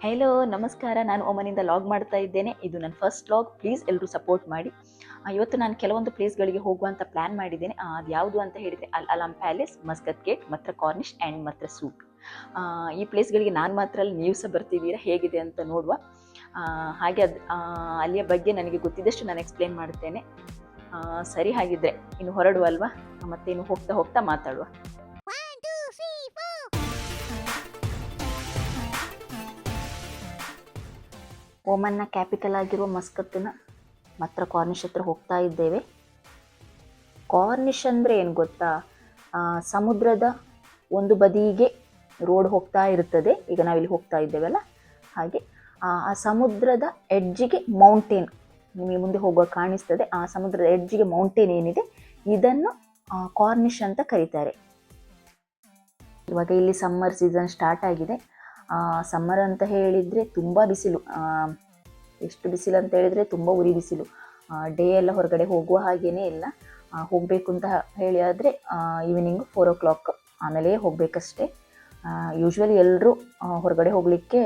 Hello ನಮಸ್ಕಾರ. ನಾನು ಒಮನಿಂದ log ಮಾಡ್ತಾ ಇದ್ದೇನೆ. ಇದು ನನ್ನ ಫಸ್ಟ್ ಲಾಗ್ ಪ್ಲೀಸ್ ಎಲ್ಲರೂ ಸಪೋರ್ಟ್ ಮಾಡಿ. ಇವತ್ತು ನಾನು ಕೆಲವೊಂದು ಪ್ಲೇಸ್ಗಳಿಗೆ ಹೋಗುವಂಥ ಪ್ಲ್ಯಾನ್ ಮಾಡಿದ್ದೇನೆ. ಅದು ಯಾವುದು ಅಂತ ಹೇಳಿದರೆ ಅಲ್ ಅಲಾಮ್ ಪ್ಯಾಲೇಸ್ ಮಸ್ಕತ್ ಗೇಟ್ ಮತ್ತು ಕಾರ್ನಿಶ್ ಆ್ಯಂಡ್ ಮತ್ತು ಸೂಕ್ ಆ, ಈ ಪ್ಲೇಸ್ಗಳಿಗೆ ನಾನು ಮಾತ್ರ ಅಲ್ಲಿ ನೀವು ಸಹ ಬರ್ತಿದ್ದೀರಾ ಹೇಗಿದೆ ಅಂತ ನೋಡುವ. ಹಾಗೆ ಅದು ಅಲ್ಲಿಯ ಬಗ್ಗೆ ನನಗೆ ಗೊತ್ತಿದ್ದಷ್ಟು ನಾನು ಎಕ್ಸ್ಪ್ಲೇನ್ ಮಾಡ್ತೇನೆ ಸರಿ ಹಾಗಿದ್ರೆ ಇನ್ನು ಹೊರಡುವಲ್ವಾ? ಮತ್ತೆ ಇನ್ನು ಹೋಗ್ತಾ ಹೋಗ್ತಾ ಮಾತಾಡುವ. ಓಮನ್ನ ಕ್ಯಾಪಿಟಲ್ ಆಗಿರುವ ಮಸ್ಕತ್ತಿನ ಮಾತ್ರ ಕಾರ್ನಿಶ್ ಹತ್ರ ಹೋಗ್ತಾ ಇದ್ದೇವೆ. ಕಾರ್ನಿಶ್ ಅಂದರೆ ಏನು ಗೊತ್ತಾ? ಸಮುದ್ರದ ಒಂದು ಬದಿಗೆ ರೋಡ್ ಹೋಗ್ತಾ ಇರುತ್ತದೆ ಈಗ ನಾವಿಲ್ಲಿ ಹೋಗ್ತಾ ಇದ್ದೇವಲ್ಲ ಹಾಗೆ, ಆ ಸಮುದ್ರದ ಎಡ್ಜಿಗೆ ಮೌಂಟೇನ್ ನಿಮಗೆ ಮುಂದೆ ಹೋಗುವಾಗ ಕಾಣಿಸ್ತದೆ. ಆ ಸಮುದ್ರದ ಎಡ್ಜಿಗೆ ಮೌಂಟೇನ್ ಏನಿದೆ? ಇದನ್ನು ಕಾರ್ನಿಶ್ ಅಂತ ಕರೀತಾರೆ. ಇವಾಗ ಇಲ್ಲಿ ಸಮ್ಮರ್ ಸೀಸನ್ ಸ್ಟಾರ್ಟ್ ಆಗಿದೆ. ಸಮ್ಮರ್ ಅಂತ ಹೇಳಿದರೆ ತುಂಬ ಬಿಸಿಲು. ಎಷ್ಟು ಬಿಸಿಲು ಅಂತ ಹೇಳಿದರೆ ತುಂಬ ಉರಿ ಬಿಸಿಲು. ಡೇ ಎಲ್ಲ ಹೊರಗಡೆ ಹೋಗುವ ಹಾಗೇನೇ ಇಲ್ಲ. ಹೋಗಬೇಕು ಅಂತ ಹೇಳಿ ಆದರೆ ಈವ್ನಿಂಗ್ ಫೋರ್ ಓ ಕ್ಲಾಕ್ ಆಮೇಲೆ ಹೋಗಬೇಕಷ್ಟೇ. ಯೂಶ್ವಲಿ ಎಲ್ಲರೂ ಹೊರಗಡೆ ಹೋಗಲಿಕ್ಕೆ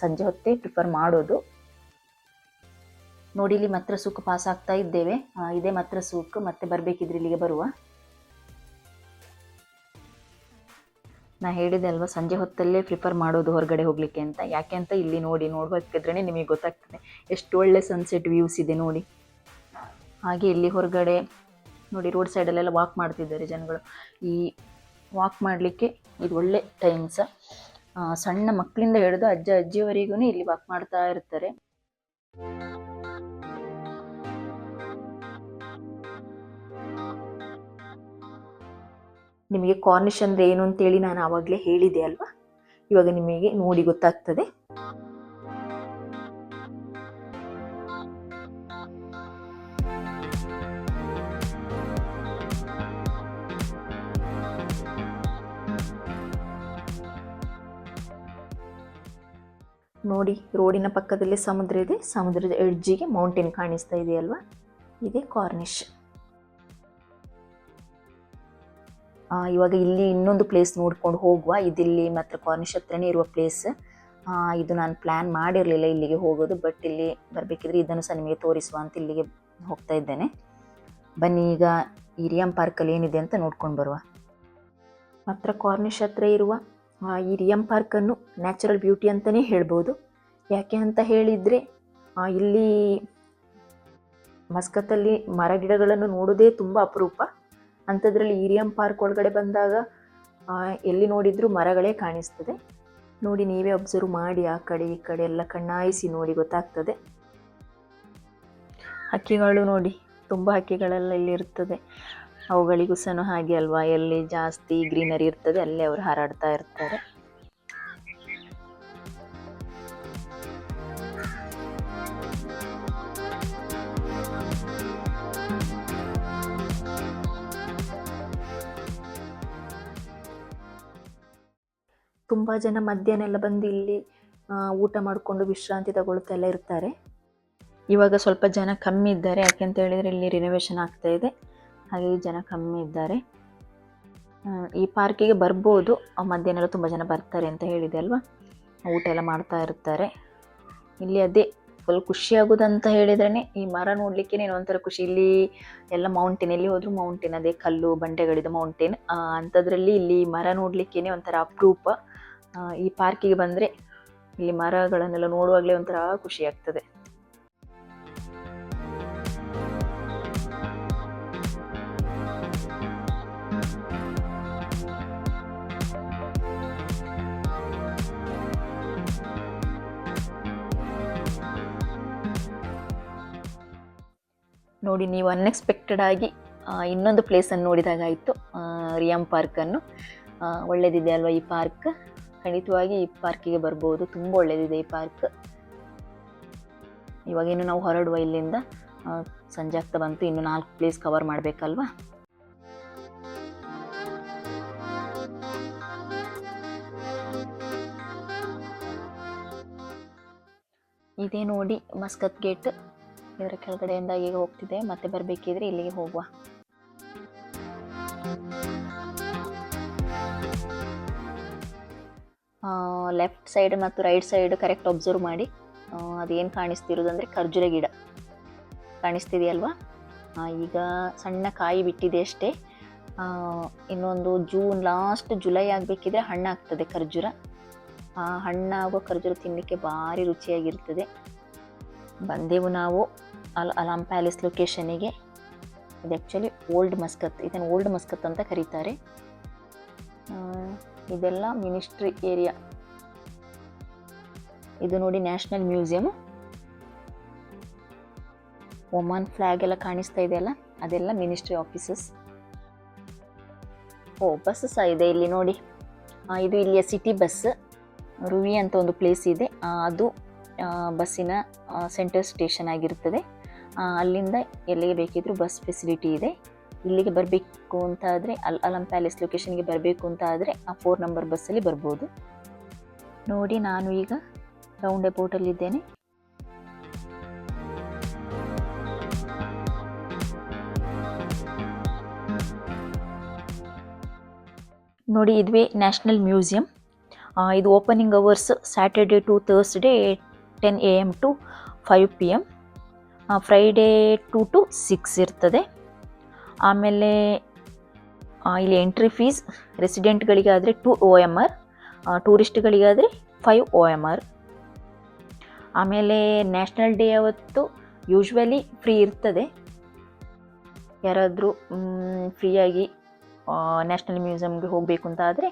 ಸಂಜೆ ಹೊತ್ತೇ ಪ್ರಿಫರ್ ಮಾಡೋದು. ನೋಡಿ, ಇಲ್ಲಿ ಮಾತ್ರ ಸೂಕ್ ಪಾಸ್ ಆಗ್ತಾ ಇದ್ದೇವೆ. ಇದೇ ಮಾತ್ರ ಸೂಕ್ ಮತ್ತೆ ಬರಬೇಕಿದ್ರೆ ಇಲ್ಲಿಗೆ ಬರುವ. ನಾ ಹೇಳಿದೆ ಅಲ್ವಾ, ಸಂಜೆ ಹೊತ್ತಲ್ಲೇ ಪ್ರಿಫರ್ ಮಾಡೋದು ಹೊರಗಡೆ ಹೋಗಲಿಕ್ಕೆ ಅಂತ. ಯಾಕೆ ಅಂತ ಇಲ್ಲಿ ನೋಡಿ ನೋಡ್ಬೇಕಿದ್ರೇ ನಿಮಗೆ ಗೊತ್ತಾಗ್ತದೆ. ಎಷ್ಟು ಒಳ್ಳೆ ಸನ್ಸೆಟ್ ವ್ಯೂಸ್ ಇದೆ ನೋಡಿ. ಹಾಗೆ ಇಲ್ಲಿ ಹೊರಗಡೆ ನೋಡಿ ರೋಡ್ ಸೈಡಲ್ಲೆಲ್ಲ ವಾಕ್ ಮಾಡ್ತಿದ್ದಾರೆ ಜನಗಳು. ಈ ವಾಕ್ ಮಾಡಲಿಕ್ಕೆ ಇದು ಒಳ್ಳೆ ಟೈಮ್ ಸಹ ಸಣ್ಣ ಮಕ್ಕಳಿಂದ ಹಿಡಿದು ಅಜ್ಜ ಅಜ್ಜಿಯವರೆಗೂ ಇಲ್ಲಿ ವಾಕ್ ಮಾಡ್ತಾ ಇರ್ತಾರೆ. ನಿಮಗೆ ಕಾರ್ನಿಶ್ ಅಂದರೆ ಏನು ಅಂತೇಳಿ ನಾನು ಆವಾಗಲೇ ಹೇಳಿದೆ ಅಲ್ವಾ? ಇವಾಗ ನಿಮಗೆ ನೋಡಿ ಗೊತ್ತಾಗ್ತದೆ. ನೋಡಿ, ರೋಡಿನ ಪಕ್ಕದಲ್ಲಿ ಸಮುದ್ರ ಇದೆ. ಸಮುದ್ರದ ಎಡ್ಜಿಗೆ ಮೌಂಟೇನ್ ಕಾಣಿಸ್ತಾ ಇದೆ ಅಲ್ವಾ? ಇದೆ ಕಾರ್ನಿಶ್ ಇವಾಗ ಇಲ್ಲಿ ಇನ್ನೊಂದು ಪ್ಲೇಸ್ ನೋಡ್ಕೊಂಡು ಹೋಗುವ. ಇದಿಲ್ಲಿ ಮಾತ್ರ ಕಾರ್ನಿಶ್ ಹತ್ರನೇ ಇರುವ ಪ್ಲೇಸ್ ಇದು ನಾನು ಪ್ಲ್ಯಾನ್ ಮಾಡಿರಲಿಲ್ಲ ಇಲ್ಲಿಗೆ ಹೋಗೋದು ಬಟ್ ಇಲ್ಲಿ ಬರಬೇಕಿದ್ರೆ ಇದನ್ನು ಸಹ ನಿಮಗೆ ತೋರಿಸುವ ಅಂತ ಇಲ್ಲಿಗೆ ಹೋಗ್ತಾ ಇದ್ದೇನೆ. ಬನ್ನಿ ಈಗ ಇರಿಯಂ ರಿಯಂ ಪಾರ್ಕಲ್ಲಿ ಏನಿದೆ ಅಂತ ನೋಡ್ಕೊಂಡು ಬರುವ. ಮಾತ್ರ ಕಾರ್ನಿಶ್ ಹತ್ರ ಇರುವ ಆ, ಈ ರಿಯಂ ಪಾರ್ಕನ್ನು ನ್ಯಾಚುರಲ್ ಬ್ಯೂಟಿ ಅಂತಲೇ ಹೇಳ್ಬೋದು. ಯಾಕೆ ಅಂತ ಹೇಳಿದರೆ ಇಲ್ಲಿ ಮಸ್ಕತ್ತಲ್ಲಿ ಮರ ಗಿಡಗಳನ್ನು ನೋಡೋದೇ ತುಂಬ ಅಪರೂಪ. ಅಂಥದ್ರಲ್ಲಿ ಈರಿಯಂ ಪಾರ್ಕ್ ಒಳಗಡೆ ಬಂದಾಗ ಎಲ್ಲಿ ನೋಡಿದರೂ ಮರಗಳೇ ಕಾಣಿಸ್ತದೆ. ನೋಡಿ, ನೀವೇ ಅಬ್ಸರ್ವ್ ಮಾಡಿ ಆ ಕಡೆ ಈ ಕಡೆ ಎಲ್ಲ ಕಣ್ಣಾಯಿಸಿ ನೋಡಿ ಗೊತ್ತಾಗ್ತದೆ. ಹಕ್ಕಿಗಳು ನೋಡಿ, ತುಂಬ ಹಕ್ಕಿಗಳೆಲ್ಲ ಇಲ್ಲಿ ಇರ್ತದೆ. ಅವುಗಳಿಗೂ ಸಹ ಹಾಗೆ ಅಲ್ವಾ, ಎಲ್ಲಿ ಜಾಸ್ತಿ ಗ್ರೀನರಿ ಇರ್ತದೆ, ಅಲ್ಲೇ ಅವರು ಹಾರಾಡ್ತಾ ಇರ್ತಾರೆ. ತುಂಬ ಜನ ಮಧ್ಯಾಹ್ನ ಎಲ್ಲ ಬಂದು ಇಲ್ಲಿ ಊಟ ಮಾಡಿಕೊಂಡು ವಿಶ್ರಾಂತಿ ತಗೊಳ್ತಾ ಎಲ್ಲ ಇರ್ತಾರೆ. ಇವಾಗ ಸ್ವಲ್ಪ ಜನ ಕಮ್ಮಿ ಇದ್ದಾರೆ. ಯಾಕೆ ಅಂತ ಹೇಳಿದರೆ ಇಲ್ಲಿ ರಿನೋವೇಷನ್ ಆಗ್ತಾ ಇದೆ. ಹಾಗೆ ಜನ ಕಮ್ಮಿ ಇದ್ದಾರೆ. ಈ ಪಾರ್ಕಿಗೆ ಬರ್ಬೋದು. ಮಧ್ಯಾಹ್ನ ಎಲ್ಲ ತುಂಬ ಜನ ಬರ್ತಾರೆ ಅಂತ ಹೇಳಿದೆ ಅಲ್ವಾ? ಊಟ ಎಲ್ಲ ಮಾಡ್ತಾ ಇರ್ತಾರೆ. ಇಲ್ಲಿ ಅದೇ ಫುಲ್ ಖುಷಿ ಆಗೋದಂತ ಹೇಳಿದ್ರೇ ಈ ಮರ ನೋಡ್ಲಿಕ್ಕೆ ಒಂಥರ ಖುಷಿ. ಇಲ್ಲಿ ಎಲ್ಲ ಮೌಂಟೇನ್ ಎಲ್ಲಿ ಹೋದ್ರು ಮೌಂಟೇನ್ ಅದೇ ಕಲ್ಲು, ಬಂಡೆಗಳಿದ ಮೌಂಟೇನ್ ಅಂಥದ್ರಲ್ಲಿ ಇಲ್ಲಿ ಮರ ನೋಡ್ಲಿಕ್ಕೇನೆ ಒಂಥರ ಅಪರೂಪ. ಈ ಪಾರ್ಕಿಗೆ ಬಂದರೆ ಇಲ್ಲಿ ಮರಗಳನ್ನೆಲ್ಲ ನೋಡುವಾಗಲೇ ಒಂಥರ ಖುಷಿ ಆಗ್ತದೆ. ನೋಡಿ, ನೀವು ಅನ್ಎಕ್ಸ್ಪೆಕ್ಟೆಡ್ ಆಗಿ ಇನ್ನೊಂದು ಪ್ಲೇಸನ್ನು ನೋಡಿದಾಗಾಯಿತು ರಿಯಂ ಪಾರ್ಕನ್ನು ಒಳ್ಳೆಯದಿದೆ ಅಲ್ವಾ ಈ ಪಾರ್ಕ್? ಖಂಡಿತವಾಗಿ ಈ ಪಾರ್ಕಿಗೆ ಬರ್ಬೋದು. ತುಂಬ ಒಳ್ಳೆಯದಿದೆ ಈ ಪಾರ್ಕ್. ಇವಾಗೇನು ನಾವು ಹೊರಡುವ ಇಲ್ಲಿಂದ ಸಂಜೆ ಆಗ್ತಾ ಬಂತು. ಇನ್ನು ನಾಲ್ಕು ಪ್ಲೇಸ್ ಕವರ್ ಮಾಡಬೇಕಲ್ವಾ? ಇದೇ ನೋಡಿ ಮಸ್ಕತ್ ಗೇಟ್. ಇದರ ಕೆಳಗಡೆಯಿಂದ ಈಗ ಹೋಗ್ತಿದೆ ಮತ್ತೆ ಬರಬೇಕಿದ್ರೆ ಇಲ್ಲಿಗೆ ಹೋಗುವ. ಲೆಫ್ಟ್ ಸೈಡ್ ಮತ್ತು ರೈಟ್ ಸೈಡ್ ಕರೆಕ್ಟ್ ಒಬ್ಸರ್ವ್ ಮಾಡಿ ಅದೇನು ಕಾಣಿಸ್ತಿರೋದು ಅಂದರೆ ಖರ್ಜೂರ ಗಿಡ. ಕಾಣಿಸ್ತಿದೆಯಲ್ವಾ? ಈಗ ಸಣ್ಣ ಕಾಯಿ ಬಿಟ್ಟಿದೆ ಅಷ್ಟೇ. ಇನ್ನೊಂದು ಜೂನ್ ಲಾಸ್ಟ್ ಜುಲೈ ಆಗಬೇಕಿದ್ರೆ ಹಣ್ಣಾಗ್ತದೆ ಖರ್ಜೂರ. ಆ ಹಣ್ಣಾಗುವ ಖರ್ಜೂರ ತಿನ್ನಲಿಕ್ಕೆ ಭಾರಿ ರುಚಿಯಾಗಿರ್ತದೆ. ಬಂದೆವು ನಾವು ಅಲ್ ಅಲಾಮ್ ಪ್ಯಾಲೇಸ್ ಲೊಕೇಶನಿಗೆ ಇದು ಆ್ಯಕ್ಚುಲಿ ಓಲ್ಡ್ ಮಸ್ಕತ್ ಇದನ್ನು ಓಲ್ಡ್ ಮಸ್ಕತ್ ಅಂತ ಕರೀತಾರೆ. ಇದೆಲ್ಲ ಮಿನಿಸ್ಟ್ರಿ ಏರಿಯಾ. ಇದು ನೋಡಿ ನ್ಯಾಷನಲ್ ಮ್ಯೂಸಿಯಂ. ಒಮಾನ್ ಫ್ಲಾಗ್ ಎಲ್ಲ ಕಾಣಿಸ್ತಾ ಇದೆಯಲ್ಲ ಅದೆಲ್ಲ ಮಿನಿಸ್ಟ್ರಿ ಆಫೀಸಸ್. ಓ, ಬಸ್ ಸಹ ಇದೆ ಇಲ್ಲಿ ನೋಡಿ. ಇದು ಇಲ್ಲಿಯ ಸಿಟಿ ಬಸ್. ರುವಿ ಅಂತ ಒಂದು ಪ್ಲೇಸ್ ಇದೆ. ಅದು ಬಸ್ಸಿನ ಸೆಂಟರ್ ಸ್ಟೇಷನ್ ಆಗಿರುತ್ತದೆ. ಅಲ್ಲಿಂದ ಎಲ್ಲಿಗೆ ಬೇಕಿದ್ರೂ ಬಸ್ ಫೆಸಿಲಿಟಿ ಇದೆ. ಇಲ್ಲಿಗೆ ಬರಬೇಕು ಅಂತ ಆದರೆ ಅಲ್ ಅಲಂ ಪ್ಯಾಲೇಸ್ ಲೊಕೇಶನ್ಗೆ ಬರಬೇಕು ಅಂತ ಆದರೆ ಆ ಫೋರ್ ನಂಬರ್ ಬಸ್ಸಲ್ಲಿ ಬರ್ಬೋದು. ನೋಡಿ ನಾನು ಈಗ ರೌಂಡ್ ಅಬೌಟಲ್ಲಿದ್ದೇನೆ ನೋಡಿ ಇದುವೇ ನ್ಯಾಷನಲ್ ಮ್ಯೂಸಿಯಂ ಇದು opening hours Saturday to Thursday ten A M to five P M Friday to to six ಇರ್ತದೆ. ಆಮೇಲೆ ಇಲ್ಲಿ ಎಂಟ್ರಿ ಫೀಸ್ ರೆಸಿಡೆಂಟ್ಗಳಿಗಾದರೆ ಟು ಒ ಎಂ ಆರ್ ಟೂರಿಸ್ಟ್ಗಳಿಗಾದರೆ ಫೈವ್ ಓ ಎಂ ಆರ್ ಆಮೇಲೆ ನ್ಯಾಷನಲ್ ಡೇ ಅವತ್ತು ಯೂಶ್ವಲಿ ಫ್ರೀ ಇರ್ತದೆ. ಯಾರಾದರೂ ಫ್ರೀಯಾಗಿ ನ್ಯಾಷನಲ್ ಮ್ಯೂಸಿಯಮ್ಗೆ ಹೋಗಬೇಕು ಅಂತ ಆದರೆ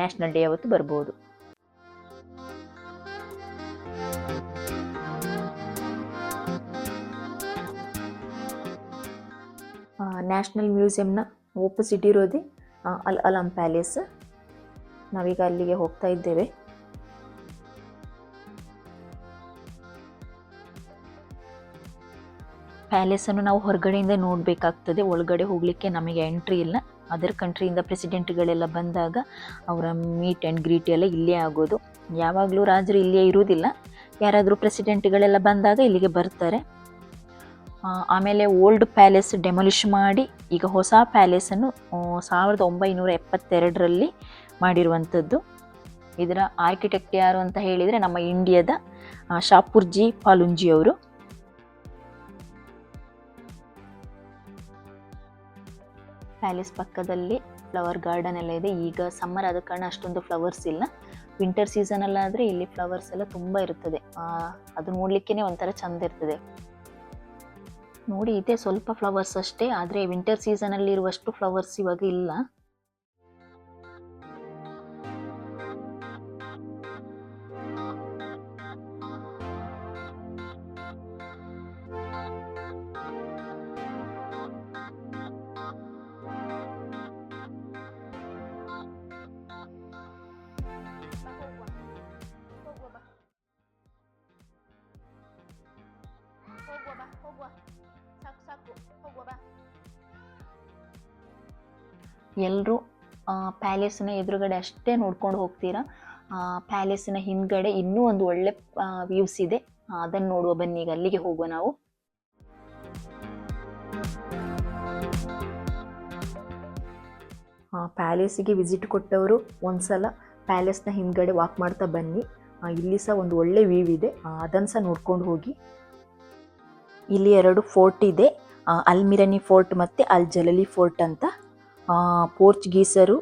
ನ್ಯಾಷನಲ್ ಡೇ ಅವತ್ತು ಬರ್ಬೋದು. ನ್ಯಾಷನಲ್ ಮ್ಯೂಸಿಯಂನ ಓಪೋಸಿಟ್ ಇರೋದೇ ಅಲ್ ಅಲಂ ಪ್ಯಾಲೇಸ್. ನಾವೀಗ ಅಲ್ಲಿಗೆ ಹೋಗ್ತಾ ಇದ್ದೇವೆ. ಪ್ಯಾಲೇಸನ್ನು ನಾವು ಹೊರಗಡೆಯಿಂದ ನೋಡಬೇಕಾಗ್ತದೆ. ಒಳಗಡೆ ಹೋಗಲಿಕ್ಕೆ ನಮಗೆ ಎಂಟ್ರಿ ಇಲ್ಲ. ಅದರ್ ಕಂಟ್ರಿಯಿಂದ ಪ್ರೆಸಿಡೆಂಟ್ಗಳೆಲ್ಲ ಬಂದಾಗ ಅವರ ಮೀಟ್ ಆ್ಯಂಡ್ ಗ್ರೀಟ್ ಎಲ್ಲ ಇಲ್ಲೇ ಆಗೋದು. ಯಾವಾಗಲೂ ರಾಜರು ಇಲ್ಲೇ ಇರುವುದಿಲ್ಲ. ಯಾರಾದರೂ ಪ್ರೆಸಿಡೆಂಟ್ಗಳೆಲ್ಲ ಬಂದಾಗ ಇಲ್ಲಿಗೆ ಬರ್ತಾರೆ. ಆಮೇಲೆ ಓಲ್ಡ್ ಪ್ಯಾಲೇಸ್ ಡೆಮೊಲಿಷ್ ಮಾಡಿ ಈಗ ಹೊಸ ಪ್ಯಾಲೇಸನ್ನು ಸಾವಿರದ ಒಂಬೈನೂರ ಎಪ್ಪತ್ತೆರಡರಲ್ಲಿ ಮಾಡಿರುವಂಥದ್ದು. ಇದರ ಆರ್ಕಿಟೆಕ್ಟ್ ಯಾರು ಅಂತ ಹೇಳಿದರೆ ನಮ್ಮ ಇಂಡಿಯಾದ ಶಾಪುರ್ಜಿ ಪಾಲುಂಜಿ ಅವರು. ಪ್ಯಾಲೇಸ್ ಪಕ್ಕದಲ್ಲಿ ಫ್ಲವರ್ ಗಾರ್ಡನ್ ಎಲ್ಲ ಇದೆ. ಈಗ ಸಮ್ಮರ್ ಆದ ಕಾರಣ ಅಷ್ಟೊಂದು ಫ್ಲವರ್ಸ್ ಇಲ್ಲ. ವಿಂಟರ್ ಸೀಸನಲ್ಲಾದರೆ ಇಲ್ಲಿ ಫ್ಲವರ್ಸ್ ಎಲ್ಲ ತುಂಬ ಇರ್ತದೆ. ಅದು ನೋಡಲಿಕ್ಕೇ ಒಂಥರ ಚಂದ ಇರ್ತದೆ. ನೋಡಿ ಇದೆ ಸ್ವಲ್ಪ ಫ್ಲವರ್ಸ್ ಅಷ್ಟೇ ಆದರೆ ವಿಂಟರ್ ಸೀಸನಲ್ಲಿರುವಷ್ಟು ಫ್ಲವರ್ಸ್ ಇವಾಗ ಇಲ್ಲ. ಎಲ್ಲರೂ ಪ್ಯಾಲೇಸಿನ ಎದುರುಗಡೆ ಅಷ್ಟೇ ನೋಡ್ಕೊಂಡು ಹೋಗ್ತೀರಾ? ಪ್ಯಾಲೇಸಿನ ಹಿಂದ್ಗಡೆ ಇನ್ನೂ ಒಂದು ಒಳ್ಳೆ ವ್ಯೂಸ್ ಇದೆ. ಅದನ್ನು ನೋಡುವ ಬನ್ನಿ ಈಗ, ಅಲ್ಲಿಗೆ ಹೋಗುವ ನಾವು. ಪ್ಯಾಲೇಸಿಗೆ ವಿಸಿಟ್ ಕೊಟ್ಟವರು ಒಂದ್ಸಲ ಪ್ಯಾಲೇಸ್ನ ಹಿಂದ್ಗಡೆ ವಾಕ್ ಮಾಡ್ತಾ ಬನ್ನಿ. ಇಲ್ಲಿ ಸಹ ಒಂದು ಒಳ್ಳೆ ವ್ಯೂ ಇದೆ. ಅದನ್ನು ಸಹ ನೋಡ್ಕೊಂಡು ಹೋಗಿ. ಇಲ್ಲಿ ಎರಡು ಫೋರ್ಟ್ ಇದೆ. ಅಲ್ಮಿರನಿ ಫೋರ್ಟ್ ಮತ್ತು ಅಲ್ ಜಲಲಿ ಫೋರ್ಟ್ ಅಂತ. ಪೋರ್ಚುಗೀಸರು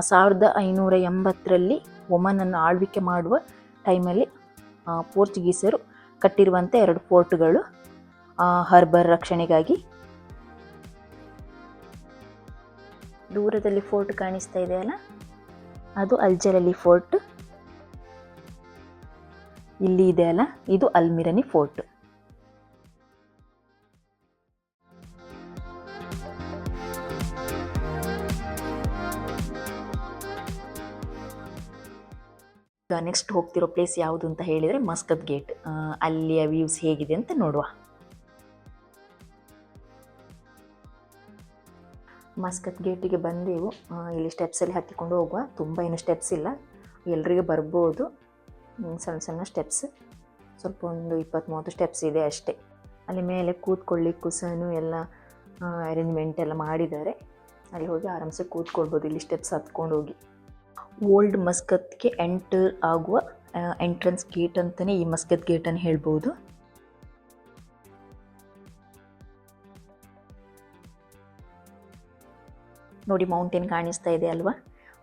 ಸಾವಿರದ ಐನೂರ ಎಂಬತ್ತರಲ್ಲಿ ಒಮನನ್ನು ಆಳ್ವಿಕೆ ಮಾಡುವ ಟೈಮಲ್ಲಿ ಪೋರ್ಚುಗೀಸರು ಕಟ್ಟಿರುವಂಥ ಎರಡು ಫೋರ್ಟ್ಗಳು ಹರ್ಬರ್ ರಕ್ಷಣೆಗಾಗಿ. ದೂರದಲ್ಲಿ ಫೋರ್ಟ್ ಕಾಣಿಸ್ತಾ ಇದೆಯಲ್ಲ ಅದು ಅಲ್ಜರಲಿ ಫೋರ್ಟ್. ಇಲ್ಲಿ ಇದೆ ಅಲ್ಲ? ಇದು ಅಲ್ಮಿರನಿ ಫೋರ್ಟ್. ನೆಕ್ಸ್ಟ್ ಹೋಗ್ತಿರೋ ಪ್ಲೇಸ್ ಯಾವುದು ಅಂತ ಹೇಳಿದರೆ ಮಸ್ಕತ್ ಗೇಟ್ ಅಲ್ಲಿಯ ವ್ಯೂಸ್ ಹೇಗಿದೆ ಅಂತ ನೋಡುವ. ಮಸ್ಕತ್ ಗೇಟಿಗೆ ಬಂದೆವು. ಇಲ್ಲಿ ಸ್ಟೆಪ್ಸಲ್ಲಿ ಹತ್ತಿಕೊಂಡು ಹೋಗುವ. ತುಂಬ ಏನು ಸ್ಟೆಪ್ಸ್ ಇಲ್ಲ. ಎಲ್ರಿಗೂ ಬರ್ಬೋದು. ಸಣ್ಣ ಸಣ್ಣ ಸ್ಟೆಪ್ಸ್ ಸ್ವಲ್ಪ ಒಂದು ಇಪ್ಪತ್ತು ಮೂವತ್ತು ಸ್ಟೆಪ್ಸ್ ಇದೆ ಅಷ್ಟೇ. ಅಲ್ಲಿ ಮೇಲೆ ಕೂತ್ಕೊಳ್ಳಿಕ್ಕೂ ಸಹ ಎಲ್ಲ ಅರೇಂಜ್ಮೆಂಟ್ ಎಲ್ಲ ಮಾಡಿದ್ದಾರೆ. ಅಲ್ಲಿ ಹೋಗಿ ಆರಾಮ್ಸೆ ಕೂತ್ಕೊಳ್ಬೋದು. ಇಲ್ಲಿ ಸ್ಟೆಪ್ಸ್ ಹತ್ಕೊಂಡು ಹೋಗಿ. ಓಲ್ಡ್ ಮಸ್ಕತ್ಗೆ ಎಂಟರ್ ಆಗುವ ಎಂಟ್ರೆನ್ಸ್ ಗೇಟ್ ಅಂತಲೇ ಈ ಮಸ್ಕತ್ ಗೇಟನ್ನು ಹೇಳ್ಬೋದು. ನೋಡಿ ಮೌಂಟೇನ್ ಕಾಣಿಸ್ತಾ ಇದೆ ಅಲ್ವಾ?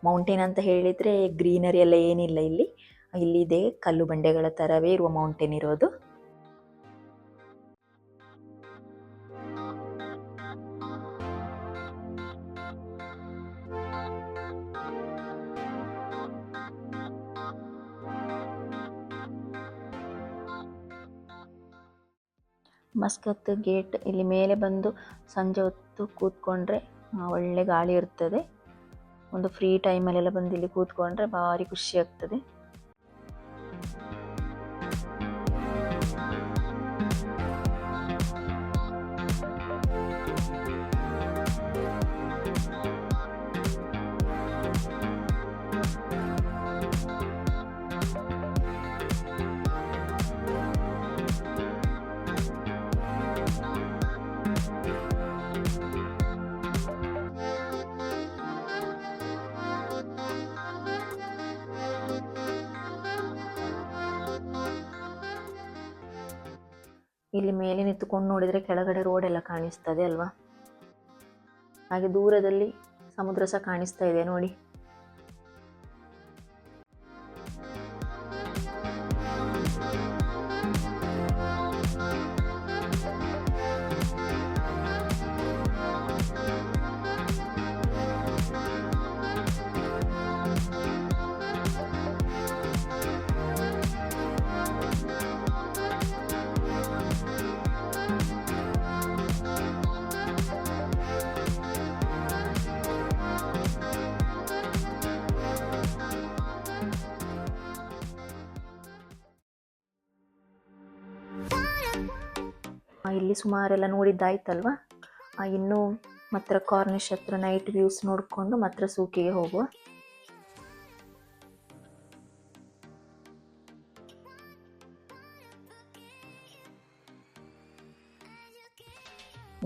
ಮೌಂಟೇನ್ ಅಂತ ಹೇಳಿದರೆ ಗ್ರೀನರಿ ಎಲ್ಲ ಏನಿಲ್ಲ ಇಲ್ಲಿ. ಇಲ್ಲಿದೆ ಕಲ್ಲು ಬಂಡೆಗಳ ಥರವೇ ಇರುವ ಮೌಂಟೇನ್ ಇರೋದು. ಮಸ್ಕತ್ ಗೇಟ್ ಇಲ್ಲಿ ಮೇಲೆ ಬಂದು ಸಂಜೆ ಹೊತ್ತು ಕೂತ್ಕೊಂಡ್ರೆ ಒಳ್ಳೆ ಗಾಳಿ ಇರ್ತದೆ. ಒಂದು ಫ್ರೀ ಟೈಮಲ್ಲೆಲ್ಲ ಬಂದು ಇಲ್ಲಿ ಕೂತ್ಕೊಂಡ್ರೆ ಭಾರಿ ಖುಷಿ ಆಗ್ತದೆ. ಇಲ್ಲಿ ಮೇಲೆ ನಿಂತುಕೊಂಡು ನೋಡಿದರೆ ಕೆಳಗಡೆ ರೋಡ್ ಎಲ್ಲ ಕಾಣಿಸ್ತದೆ ಅಲ್ವಾ? ಹಾಗೆ ದೂರದಲ್ಲಿ ಸಮುದ್ರ ಸಹ ಕಾಣಿಸ್ತಾ ಇದೆ ನೋಡಿ. ಇಲ್ಲಿ ಸುಮಾರೆಲ್ಲ ನೋಡಿದ್ದಾಯ್ತಲ್ವಾ? ಇನ್ನು ಮಾತ್ರ ಕಾರ್ನಿಶ್ ಹತ್ರ ನೈಟ್ ವ್ಯೂಸ್ ನೋಡಿಕೊಂಡು ಮಾತ್ರ ಸೂಕಿಗೆ ಹೋಗುವ.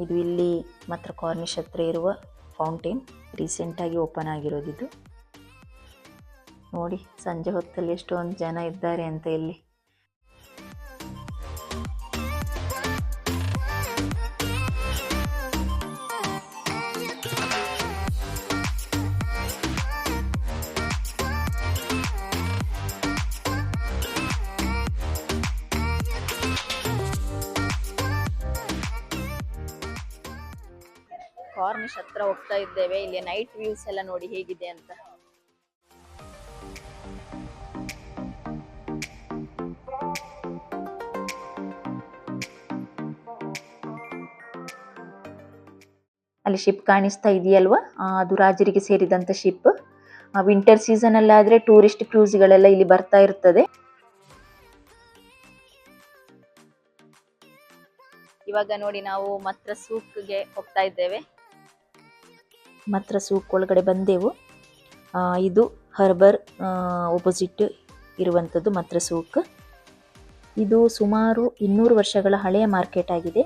ಇದು ಇಲ್ಲಿ ಮಾತ್ರ ಕಾರ್ನಿಶ್ ಹತ್ರ ಇರುವ ಫೌಂಟೇನ್ ರೀಸೆಂಟಾಗಿ ಓಪನ್ ಆಗಿರೋದಿದು. ನೋಡಿ, ಸಂಜೆ ಹೊತ್ತಲ್ಲಿ ಎಷ್ಟೊಂದು ಜನ ಇದ್ದಾರೆ ಅಂತ ಇಲ್ಲಿ. ಕಾರ್ನಿಶ್ ಹತ್ರ ಹೋಗ್ತಾ ಇದ್ದೇವೆ. ಇಲ್ಲಿ ನೈಟ್ ವ್ಯೂಸ್ ಎಲ್ಲ ನೋಡಿ ಹೇಗಿದೆ ಅಂತ. ಅಲ್ಲಿ ಶಿಪ್ ಕಾಣಿಸ್ತಾ ಇದೆಯಲ್ವಾ? ಅದು ರಾಜರಿಗೆ ಸೇರಿದಂತ ಶಿಪ್ ವಿಂಟರ್ ಸೀಸನ್ ಅಲ್ಲಾದ್ರೆ ಟೂರಿಸ್ಟ್ ಕ್ರೂಸ್ಗಳೆಲ್ಲ ಇಲ್ಲಿ ಬರ್ತಾ ಇರ್ತದೆ. ಇವಾಗ ನೋಡಿ ನಾವು ಮಾತ್ರ ಸೂಕ್ಗೆ ಹೋಗ್ತಾ ಇದ್ದೇವೆ. ಮಾತ್ರ ಸೂಕ್ ಒಳಗಡೆ ಬಂದೆವು. ಇದು ಹರ್ಬರ್ ಒಪೋಸಿಟ್ ಇರುವಂಥದ್ದು ಮಾತ್ರ ಸೂಕ್ ಇದು ಸುಮಾರು ಇನ್ನೂರು ವರ್ಷಗಳ ಹಳೆಯ ಮಾರ್ಕೆಟ್ ಆಗಿದೆ.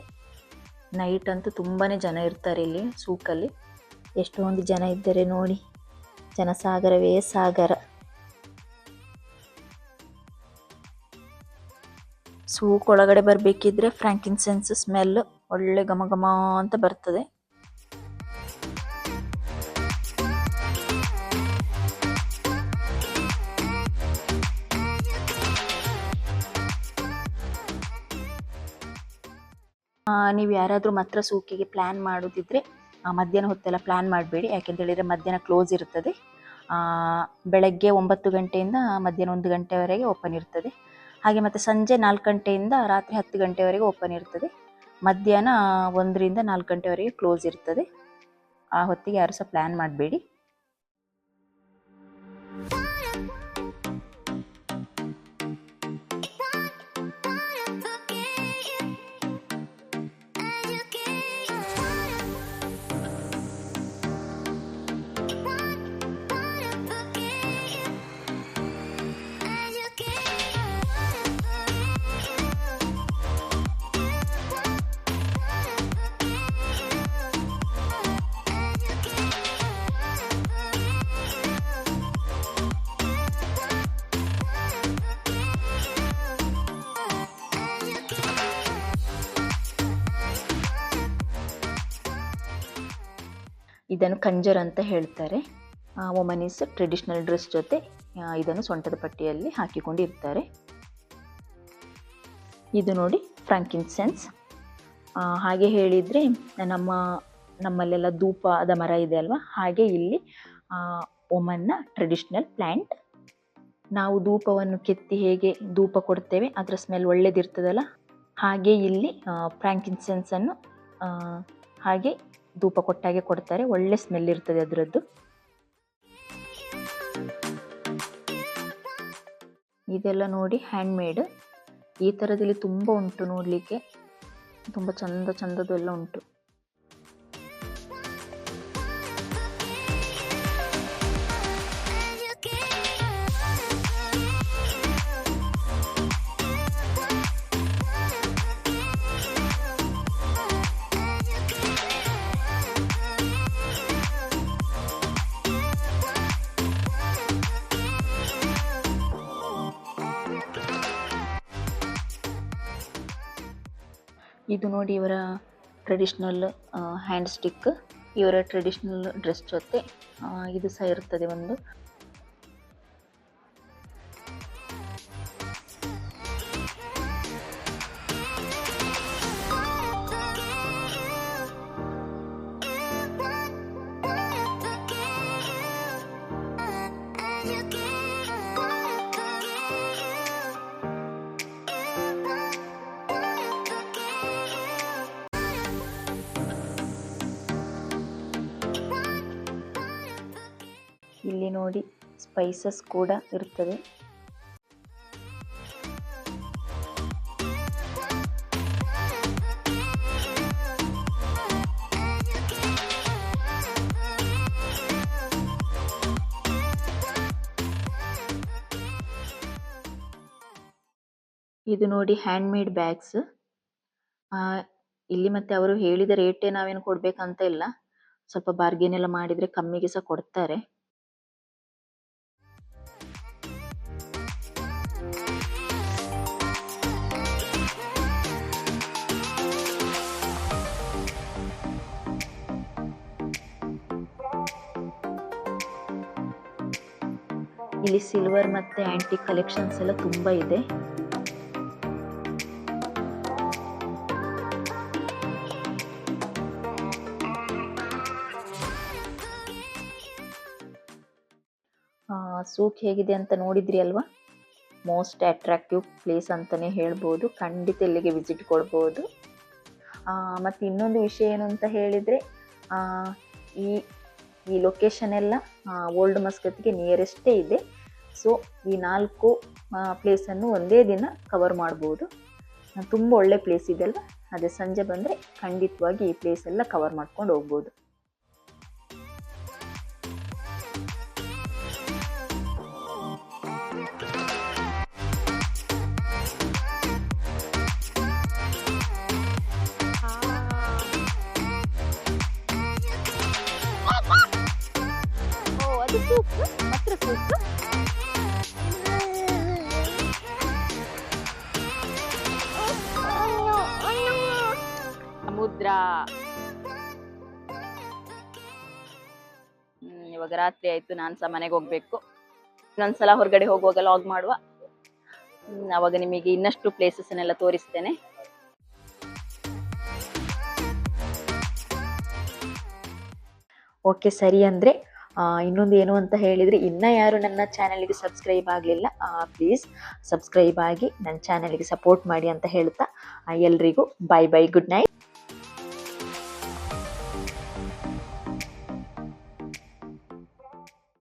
ನೈಟ್ ಅಂತೂ ತುಂಬಾನೇ ಜನ ಇರ್ತಾರೆ ಇಲ್ಲಿ ಸೂಕಲ್ಲಿ ಎಷ್ಟೊಂದು ಜನ ಇದ್ದಾರೆ ನೋಡಿ. ಜನಸಾಗರವೇ ಸಾಗರ. ಸೂಕ್ ಒಳಗಡೆ ಬರಬೇಕಿದ್ರೆ ಫ್ರ್ಯಾಂಕಿನ್ಸೆನ್ಸ್ ಸ್ಮೆಲ್ ಒಳ್ಳೆ ಘಮ ಘಮ ಅಂತ ಬರ್ತದೆ. ನೀವು ಯಾರಾದರೂ ಮಾತ್ರ ಸೂಕಿಗೆ ಪ್ಲ್ಯಾನ್ ಮಾಡೋದಿದ್ರೆ ಮಧ್ಯಾಹ್ನ ಹೊತ್ತೆಲ್ಲ ಪ್ಲ್ಯಾನ್ ಮಾಡಬೇಡಿ. ಯಾಕೆಂತ ಹೇಳಿದರೆ ಮಧ್ಯಾಹ್ನ ಕ್ಲೋಸ್ ಇರ್ತದೆ. ಬೆಳಗ್ಗೆ ಒಂಬತ್ತು ಗಂಟೆಯಿಂದ ಮಧ್ಯಾಹ್ನ ಒಂದು ಗಂಟೆವರೆಗೆ ಓಪನ್ ಇರ್ತದೆ. ಹಾಗೆ ಮತ್ತು ಸಂಜೆ ನಾಲ್ಕು ಗಂಟೆಯಿಂದ ರಾತ್ರಿ ಹತ್ತು ಗಂಟೆವರೆಗೆ ಓಪನ್ ಇರ್ತದೆ. ಮಧ್ಯಾಹ್ನ ಒಂದರಿಂದ ನಾಲ್ಕು ಗಂಟೆವರೆಗೆ ಕ್ಲೋಸ್ ಇರ್ತದೆ. ಆ ಹೊತ್ತಿಗೆ ಯಾರು ಸಹ ಪ್ಲ್ಯಾನ್ ಮಾಡಬೇಡಿ. ಇದನ್ನು ಕಂಜರ್ ಅಂತ ಹೇಳ್ತಾರೆ. ವುಮನ್ ಇಸ್ ಟ್ರೆಡಿಷ್ನಲ್ ಡ್ರೆಸ್ ಜೊತೆ ಇದನ್ನು ಸೊಂಟದ ಪಟ್ಟಿಯಲ್ಲಿ ಹಾಕಿಕೊಂಡಿರ್ತಾರೆ. ಇದು ನೋಡಿ ಫ್ರಾಂಕಿನ್ ಸೆನ್ಸ್ ಹಾಗೆ ಹೇಳಿದರೆ ನಮ್ಮ, ನಮ್ಮಲ್ಲೆಲ್ಲ ಧೂಪದ ಮರ ಇದೆ ಅಲ್ವಾ? ಹಾಗೆ ಇಲ್ಲಿ ಒಮನ್ನ ಟ್ರೆಡಿಷ್ನಲ್ ಪ್ಲ್ಯಾಂಟ್ ನಾವು ಧೂಪವನ್ನು ಕೆತ್ತಿ ಹೇಗೆ ಧೂಪ ಕೊಡ್ತೇವೆ, ಅದರ ಸ್ಮೆಲ್ ಒಳ್ಳೇದಿರ್ತದಲ್ಲ? ಹಾಗೆ ಇಲ್ಲಿ ಫ್ರಾಂಕಿನ್ಸೆನ್ಸನ್ನು ಹಾಗೆ ಧೂಪ ಕೊಟ್ಟಾಗೆ ಕೊಡ್ತಾರೆ. ಒಳ್ಳೆ ಸ್ಮೆಲ್ ಇರ್ತದೆ ಅದರದ್ದು. ಇದೆಲ್ಲ ನೋಡಿ ಹ್ಯಾಂಡ್ ಮೇಡ್ ಈ ಥರದಲ್ಲಿ ತುಂಬ ಉಂಟು ನೋಡಲಿಕ್ಕೆ. ತುಂಬ ಚಂದ ಚಂದದ್ದು ಎಲ್ಲ ಉಂಟು. ಇದು ನೋಡಿ ಇವರ ಟ್ರೆಡಿಷ್ನಲ್ ಹ್ಯಾಂಡ್ ಸ್ಟಿಕ್ ಇವರ ಟ್ರೆಡಿಷ್ನಲ್ ಡ್ರೆಸ್ ಜೊತೆ ಇದು ಸಹ ಇರ್ತದೆ ಒಂದು. ಸ್ಪೈಸಸ್ ಕೂಡ ಇರ್ತದೆ. ಇದು ನೋಡಿ ಹ್ಯಾಂಡ್ ಮೇಡ್ ಬ್ಯಾಗ್ಸ್ ಇಲ್ಲಿ ಮತ್ತೆ ಅವರು ಹೇಳಿದ ರೇಟೇ ನಾವೇನು ಕೊಡ್ಬೇಕಂತ ಇಲ್ಲ. ಸ್ವಲ್ಪ ಬಾರ್ಗೇನ್ ಎಲ್ಲ ಮಾಡಿದ್ರೆ ಕಮ್ಮಿಗೆ ಸಹ ಕೊಡ್ತಾರೆ. ಇಲ್ಲಿ ಸಿಲ್ವರ್ ಮತ್ತೆ ಆಂಟಿಕ್ ಕಲೆಕ್ಷನ್ಸ್ ಎಲ್ಲ ತುಂಬಾ ಇದೆ. ಸೂಕ್ ಹೇಗಿದೆ ಅಂತ ನೋಡಿದ್ರಿ ಅಲ್ವಾ? ಮೋಸ್ಟ್ ಅಟ್ರಾಕ್ಟಿವ್ ಪ್ಲೇಸ್ ಅಂತಲೇ ಹೇಳ್ಬೋದು. ಖಂಡಿತ ಇಲ್ಲಿಗೆ ವಿಸಿಟ್ ಕೊಡ್ಬೋದು. ಮತ್ತು ಇನ್ನೊಂದು ವಿಷಯ ಏನು ಅಂತ ಹೇಳಿದರೆ ಈ ಈ ಲೊಕೇಶನ್ ಎಲ್ಲ ಓಲ್ಡ್ ಮಸ್ಕತ್ಗೆ ನಿಯರೆಸ್ಟೇ ಇದೆ. ಸೊ ಈ ನಾಲ್ಕು ಪ್ಲೇಸನ್ನು ಒಂದೇ ದಿನ ಕವರ್ ಮಾಡ್ಬೋದು. ತುಂಬ ಒಳ್ಳೆ ಪ್ಲೇಸ್ ಇದೆ ಅಲ್ವಾ? ಅದೇ ಸಂಜೆ ಬಂದರೆ ಖಂಡಿತವಾಗಿ ಈ ಪ್ಲೇಸ್ ಎಲ್ಲ ಕವರ್ ಮಾಡ್ಕೊಂಡು ಹೋಗ್ಬೋದು. ಸಮುದ್ರ. ಇವಾಗ ರಾತ್ರಿ ಆಯ್ತು, ನಾನು ಸಹ ಮನೆಗೆ ಹೋಗ್ಬೇಕು. ಇನ್ನೊಂದ್ಸಲ ಹೊರಗಡೆ ಹೋಗುವಾಗ ಲಾಗ್ ಮಾಡುವ. ಅವಾಗ ನಿಮಗೆ ಇನ್ನಷ್ಟು ಪ್ಲೇಸಸ್ನೆಲ್ಲ ತೋರಿಸ್ತೇನೆ. ಓಕೆ ಸರಿ ಅಂದರೆ ಇನ್ನೊಂದು ಏನು ಅಂತ ಹೇಳಿದರೆ, ಇನ್ನೂ ಯಾರು ನನ್ನ ಚಾನಲ್ಗೆ ಸಬ್ಸ್ಕ್ರೈಬ್ ಆಗಲಿಲ್ಲ ಪ್ಲೀಸ್ ಸಬ್ಸ್ಕ್ರೈಬ್ ಆಗಿ ನನ್ನ ಚಾನಲ್ಗೆ ಸಪೋರ್ಟ್ ಮಾಡಿ ಅಂತ ಹೇಳ್ತಾ ಎಲ್ರಿಗೂ ಬೈ ಬೈ ಗುಡ್ ನೈಟ್